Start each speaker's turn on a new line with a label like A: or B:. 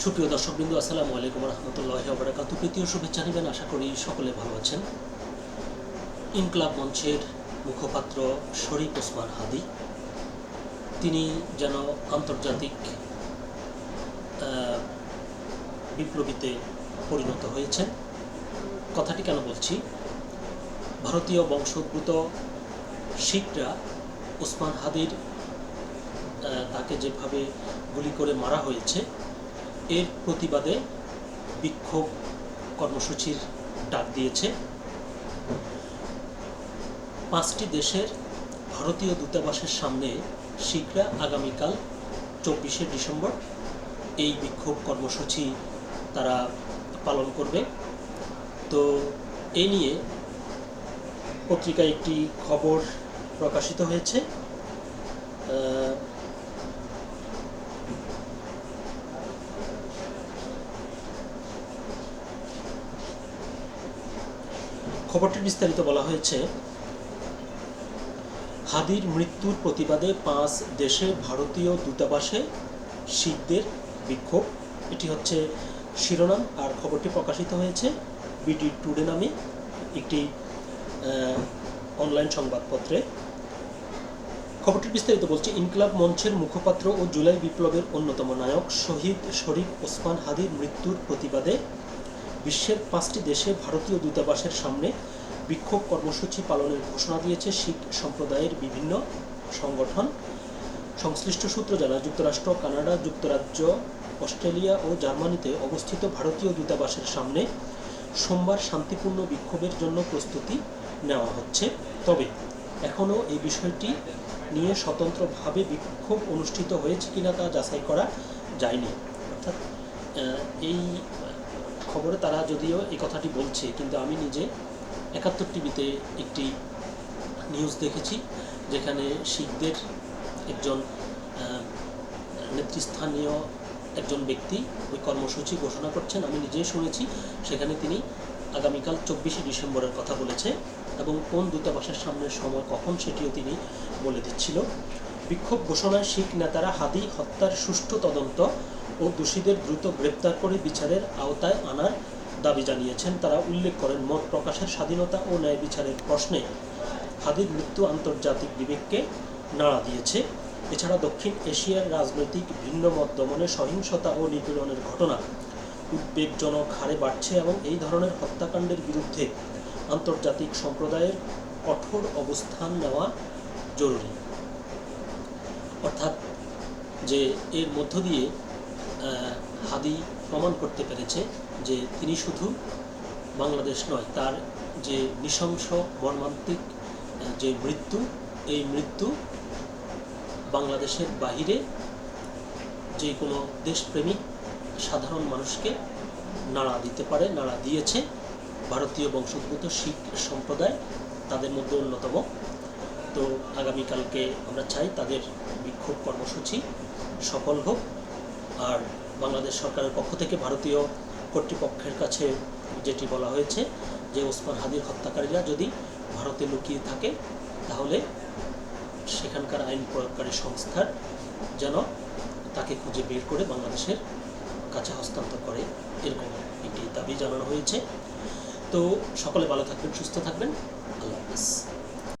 A: সুপ্রিয় দর্শকবৃন্দ, আসসালামু আলাইকুম রহমতুল্লাহ বারাকাত প্রীতীয় শুভেচ্ছা নেবেন, আশা করি সকলে ভালো আছেন। ইনকলাব মঞ্চের মুখপাত্র শরীফ ওসমান হাদি, তিনি যেন আন্তর্জাতিক বিপ্লবীতে পরিণত হয়েছেন। কথাটি কেন বলছি? ভারতীয় বংশোদ্ভূত শিখরা ওসমান হাদির তাকে যেভাবে গুলি করে মারা হয়েছে এর প্রতিবাদে বিক্ষোভ কর্মসূচির ডাক দিয়েছে। পাঁচটি দেশের ভারতীয় দূতাবাসের সামনে শিখরা আগামীকাল চব্বিশে ডিসেম্বর এই বিক্ষোভ কর্মসূচি তারা পালন করবে। তো এ নিয়ে পত্রিকায় একটি খবর প্রকাশিত হয়েছে। খবরটির বিস্তারিত বলা হয়েছে, হাদির মৃত্যুর প্রতিবাদে পাঁচ দেশে ভারতীয় দূতাবাসে শিখদের বিক্ষোভ। এটি হচ্ছে শিরোনাম আর খবরটি প্রকাশিত হয়েছে বিডি টুডে নামে একটি অনলাইন সংবাদপত্রে। খবরটির বিস্তারিত বলছে, ইনকলাব মঞ্চের মুখপাত্র ও জুলাই বিপ্লবের অন্যতম নায়ক শহীদ শরীফ ওসমান হাদির মৃত্যুর প্রতিবাদে বিশ্বের পাঁচটি দেশে ভারতীয় দূতাবাসের সামনে বিক্ষোভ কর্মসূচি পালনের ঘোষণা দিয়েছে শিখ সম্প্রদায়ের বিভিন্ন সংগঠন। সংশ্লিষ্ট সূত্র জানায়, যুক্তরাষ্ট্র, কানাডা, যুক্তরাজ্য, অস্ট্রেলিয়া ও জার্মানিতে অবস্থিত ভারতীয় দূতাবাসের সামনে সোমবার শান্তিপূর্ণ বিক্ষোভের জন্য প্রস্তুতি নেওয়া হচ্ছে। তবে এখনও এই বিষয়টি নিয়ে স্বতন্ত্রভাবে বিক্ষোভ অনুষ্ঠিত হয়েছে কিনা তা যাচাই করা যায়নি। অর্থাৎ এই খবরে তারা যদিও এই কথাটি বলছে, কিন্তু আমি নিজে একাত্তর টিভিতে একটি নিউজ দেখেছি, যেখানে শিখদের একজন নেতৃস্থানীয় একজন ব্যক্তি ওই কর্মসূচি ঘোষণা করছেন, আমি নিজেই শুনেছি, সেখানে তিনি আগামীকাল চব্বিশে ডিসেম্বরের কথা বলেছে এবং কোন দূতাবাসের সামনের সময় কখন সেটিও তিনি বলে দিচ্ছিল। বিক্ষোভ ঘোষণায় শিখ নেতারা হাদি হত্যার সুষ্ঠু তদন্ত ও দোষীদের দ্রুত গ্রেপ্তার করে বিচারের আওতায় আনার দাবি জানিয়েছেন। তারা উল্লেখ করেন, মত প্রকাশের স্বাধীনতা ও ন্যায় বিচারের প্রশ্নে হাদির মৃত্যু আন্তর্জাতিক বিবেককে নাড়া দিয়েছে। এছাড়া দক্ষিণ এশিয়ার রাজনৈতিক ভিন্ন মত দমনে সহিংসতা ও নিপীড়নের ঘটনা উদ্বেগজনক হারে বাড়ছে এবং এই ধরনের হত্যাকাণ্ডের বিরুদ্ধে আন্তর্জাতিক সম্প্রদায়ের কঠোর অবস্থান নেওয়া জরুরি। অর্থাৎ যে এর মধ্য দিয়ে হাদি প্রমাণ করতে পেরেছে যে তিনি শুধু বাংলাদেশ নয়, তার যে নৃশংস মর্মান্তিক যে মৃত্যু, এই মৃত্যু বাংলাদেশের বাহিরে যে কোনো দেশপ্রেমিক, সাধারণ মানুষকে নাড়া দিতে পারে, নাড়া দিয়েছে। ভারতীয় বংশোদ্ভূত শিখ সম্প্রদায় তাদের মধ্যে অন্যতম। তো আগামীকালকে আমরা চাই তাদের বিক্ষোভ কর্মসূচি সফল হোক। আর বাংলাদেশ সরকারের পক্ষ থেকে ভারতীয় কর্তৃপক্ষের কাছে যেটি বলা হয়েছে যে ওসমান হাদির হত্যাকারীরা যদি ভারতে লুকিয়ে থাকে, তাহলে সেখানকার আইন প্রয়োগকারী সংস্থার যেন তাকে খুঁজে বের করে বাংলাদেশের কাছে হস্তান্তর করে, এরকম একটি দাবি জানানো হয়েছে। তো সকলে ভালো থাকবেন, সুস্থ থাকবেন। আল্লাহ হাফিজ।